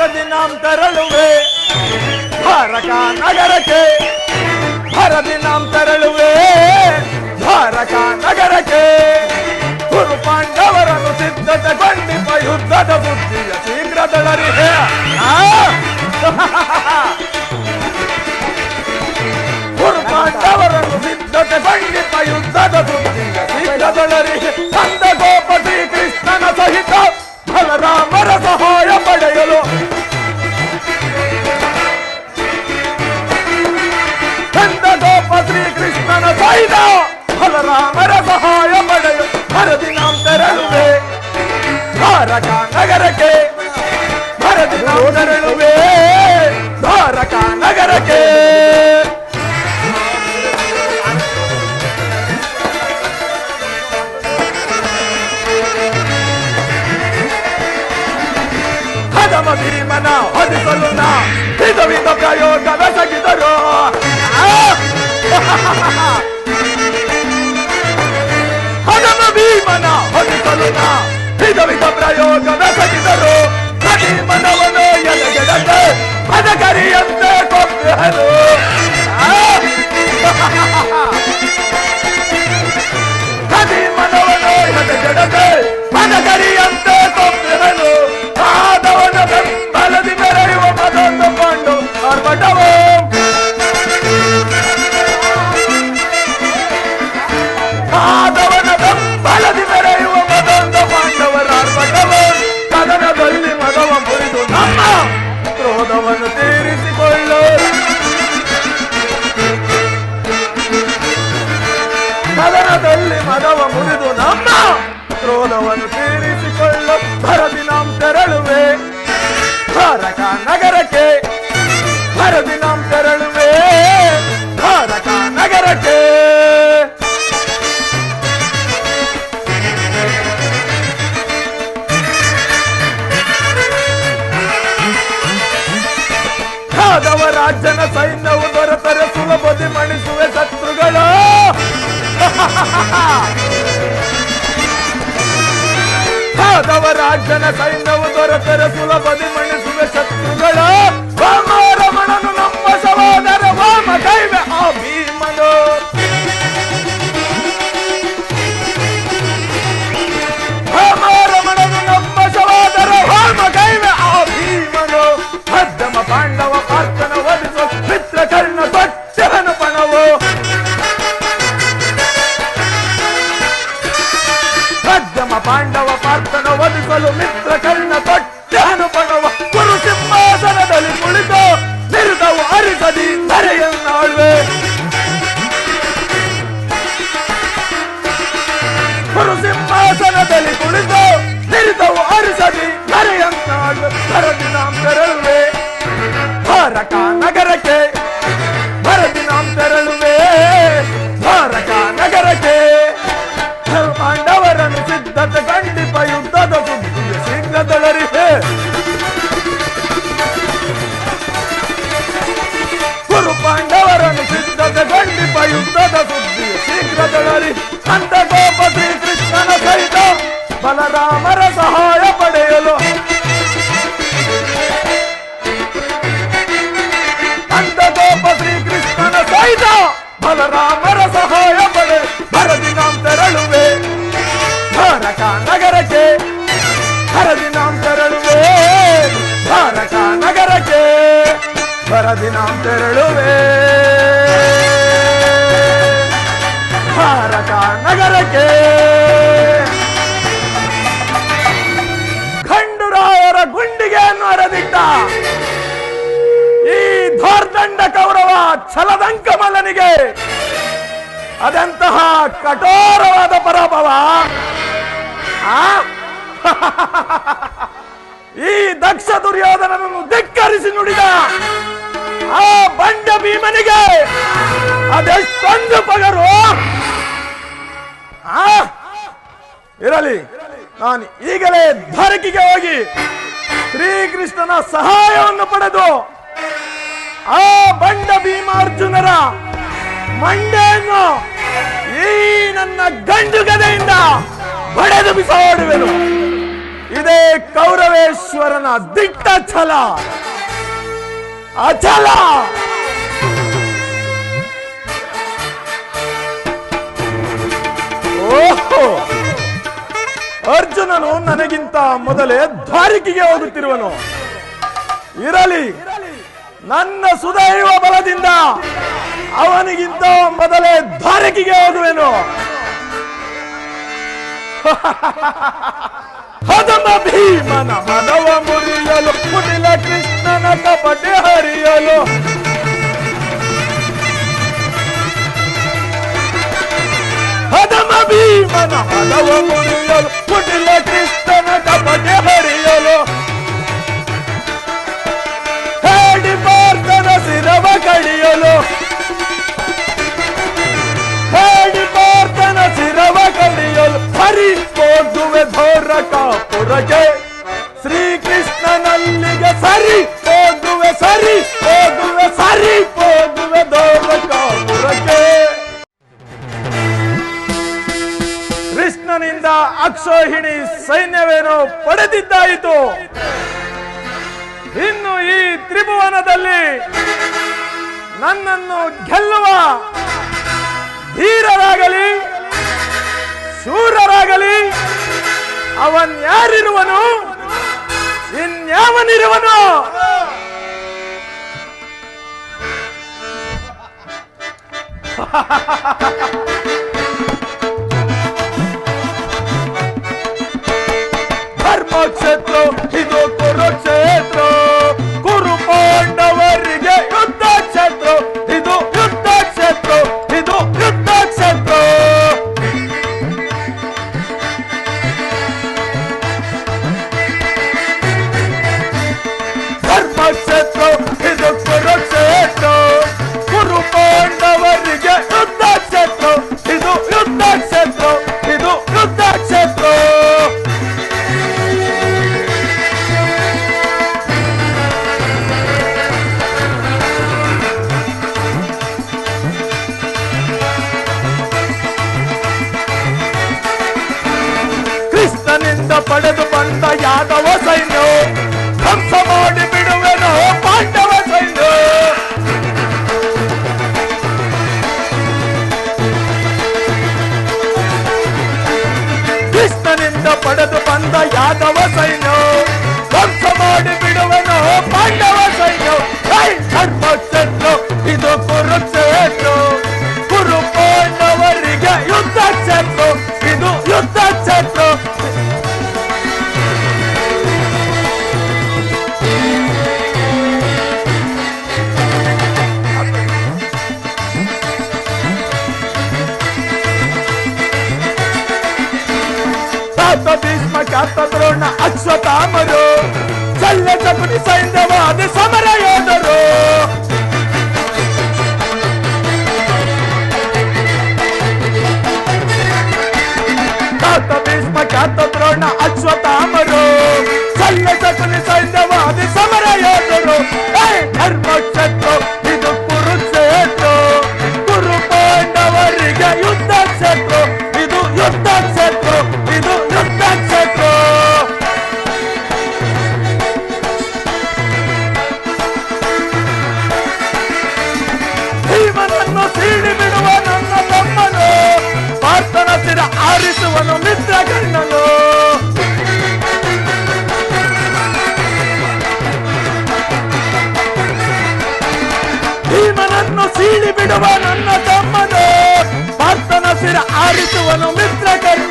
ಭರದಿ ನಾಂ ತೆರಳುವೆ ಧಾರಕ ನಗರಕ್ಕೆ ಭರದಿ ನಾಂ ತೆರಳುವೆ ಧಾರಕ ನಗರಕ್ಕೆ ಗುರು ಪಾಂಡವರನ್ನು ಸಿದ್ಧತೆ ಖಂಡಿತ ಯುದ್ಧದ ಬುದ್ಧಿಯ ಶೀಘ್ರದಳರಿಹೆ ಆ ಗುರು ಪಾಂಡವರನ್ನು ಸಿದ್ಧತೆ ಖಂಡಿತ ಯುದ್ಧದ ಬುದ್ಧಿಯ ಶೀಘ್ರದಳರಿಹೆ ಕಂದ ಗೋಪ ಶ್ರೀಕೃಷ್ಣನ ಸಹಿತ ಬಲರಾಮರ ಸಹಾಯ ಶ್ರೀಕೃಷ್ಣನ ಸಹಿತ ಬಲರಾಮರ ಸಹಾಯ ಪಡೆಯಲು ಭರದಿ ನಾಂ ತೆರಳುವೆ ಧಾರಕ ನಗರಕ್ಕೆ ಭರದಿ ನಾಂ ತೆರಳುವೆ ಧಾರಕ ನಗರಕ್ಕೆ ಹದಮ ಭೀಮನ ಹೊದಿಸಲು ನಾ ವಿಧ ವಿಧ ಪ್ರಯೋಗ Pita, pita mi yo, ಕ್ರೋಧವನ್ನು ತೀರಿಸಿಕೊಳ್ಳು ಮದನದಲ್ಲಿ ಮದವ ಮುರಿದು ನಮ್ಮ ಕ್ರೋಧವನ್ನು ತೀರಿಸಿಕೊಳ್ಳು ಭರದಿ ನಾಂ ತೆರಳುವೆ. ಭಾರಕ ನಗರಕ್ಕೆ ಭರದಿ ನಾಂ गेलो साधव राजन सैन्य उदर कर तुला बदी म्हणे सुवे शत्रुगड ಪಾಂಡವ ಪಾರ್ಥನ ವಧಿಸಲು ಮಿತ್ರ ಕರ್ಣ ತೊಟ್ಟವನು ಪಣವ ಗುರು ಸಿಂಹಾಸನದಲ್ಲಿ ಕುಳಿತು ನಿರುತವು ಅರಿಸದಿ ಧರೆಯನ್ನಾಳ್ವೆ ಗುರು ಸಿಂಹಾಸನದಲ್ಲಿ ಕುಳಿತು ನಿರುತವು ಅರಿಸದಿ ಧರೆಯನ್ನಾಳ್ವೆ ಭರದಿ ನಾಂ ತೆರಳುವೆ ಭಾರಕ ನಗರಕ್ಕೆ ಬಲರಾಮರ ಸಹಾಯ ಪಡೆ ಭರದಿ ನಾಂ ತೆರಳುವೆ ಭಾರಕ ನಗರಕ್ಕೆ ಭರದಿ ನಾಂ ತೆರಳುವೆ ಭಾರಕ ನಗರಕ್ಕೆ ಭರದಿ ನಾಂ ತೆರಳುವೆ ಭಾರಕ ನಗರಕ್ಕೆ ಕೌರವ ಛಲದಂಕ ಮಲ್ಲನಿಗೆ ಅದೆಂತಹ ಕಠೋರವಾದ ಪರಾಭವ? ಈ ದಕ್ಷ ದುರ್ಯೋಧನನನ್ನು ಧಿಕ್ಕರಿಸಿ ನುಡಿದ ಆ ಬಂಡ ಭೀಮನಿಗೆ ಅದೆಷ್ಟೊಂದು ಪಗರು ಆ? ಇರಲಿ, ನಾನು ಈಗಲೇ ಧರಕಿಗೆ ಹೋಗಿ ಶ್ರೀಕೃಷ್ಣನ ಸಹಾಯವನ್ನು ಪಡೆದು ಆ ಬಂಡ ಭೀಮಾರ್ಜುನರ ಮಂಡೆಯನ್ನು ಈ ನನ್ನ ಗಂಡು ಗದೆಯಿಂದ ಬಡೆದು ಬಿಸಾಡುವೆನು. ಇದೇ ಕೌರವೇಶ್ವರನ ದಿಟ್ಟ ಛಲ. ಅಚಲ. ಅರ್ಜುನನು ನನಗಿಂತ ಮೊದಲೇ ದ್ವಾರಿಕೆಗೆ ಹೋಗುತ್ತಿರುವನು. ಇರಲಿ. ನನ್ನ ಸುದೈವ ಬಲದಿಂದ ಅವನಿಗಿಂತ ಮೊದಲೇ ದ್ವಾರಕಿಗೆ ಹೋಗುವೆನು. ಹದಮ ಭೀಮನ ಮನವ ಮುರಿಯಲು ಕುಟಿಲ ಕೃಷ್ಣನ ಕಪಟೆ ಹರಿಯಲು. ಹದಮ ಭೀಮನ ಮನವ ಮುರಿಯಲು ಕುಟಿಲ ಕೃಷ್ಣನ ಕಪಟೆ ಪುರಗೆ ಶ್ರೀಕೃಷ್ಣನಲ್ಲಿಗೆ ಸರಿ ಹೋಗುವೆ ಸರಿ ಹೋಗುವೆ ಸರಿ ಹೋಗುವೆ ರಜೆ. ಕೃಷ್ಣನಿಂದ ಅಕ್ಷೋಹಿಣಿ ಸೈನ್ಯವೇನೋ ಪಡೆದಿದ್ದಾಯಿತು. ಇನ್ನು ಈ ತ್ರಿಭುವನದಲ್ಲಿ ನನ್ನನ್ನು ಗೆಲ್ಲುವ ಧೀರರಾಗಲಿ, ಶೂರರಾಗಲಿ ಅವನ್ ಯಾರಿರುವನು? ಇನ್ಯಾವನಿರುವನು? ಕೃಷ್ಣನಿಂದ ಪಡೆದು ಬಂದ ಯಾದವ ಸೈನ್ಯ. ಧ್ವಂಸ ಮಾಡಿ ಬಿಡುವೆನು ಪಾಂಡವ ಸೈನ್ಯ. ಕೃಷ್ಣನಿಂದ ಪಡೆದು ಬಂದ ಯಾದವ ಸೈನ್ಯ. ಧ್ವಂಸ ಮಾಡಿ ಬಿಡುವೆನು ಪಾಂಡವ ಸೈನ್ಯ. ಧರ್ಮಕ್ಷೇತ್ರ ಇದು ಕುರುಕ್ಷೇತ್ರ अपनी सैन्य वाद समझ ಭೀಮನನ್ನು ಸೀಳಿ ಬಿಡುವ ನನ್ನ ತಮ್ಮನು. ಪಾರ್ಥನ ಸಿರ ಆರಿಸುವನು ಮಿತ್ರ ಕಣ್ಣನು. ಭೀಮನನ್ನು ಸೀಳಿ ಬಿಡುವ ನನ್ನ ತಮ್ಮನು. ಪಾರ್ಥನ ಸಿರ ಆರಿಸುವನು ಮಿತ್ರ ಕರ್ಣನು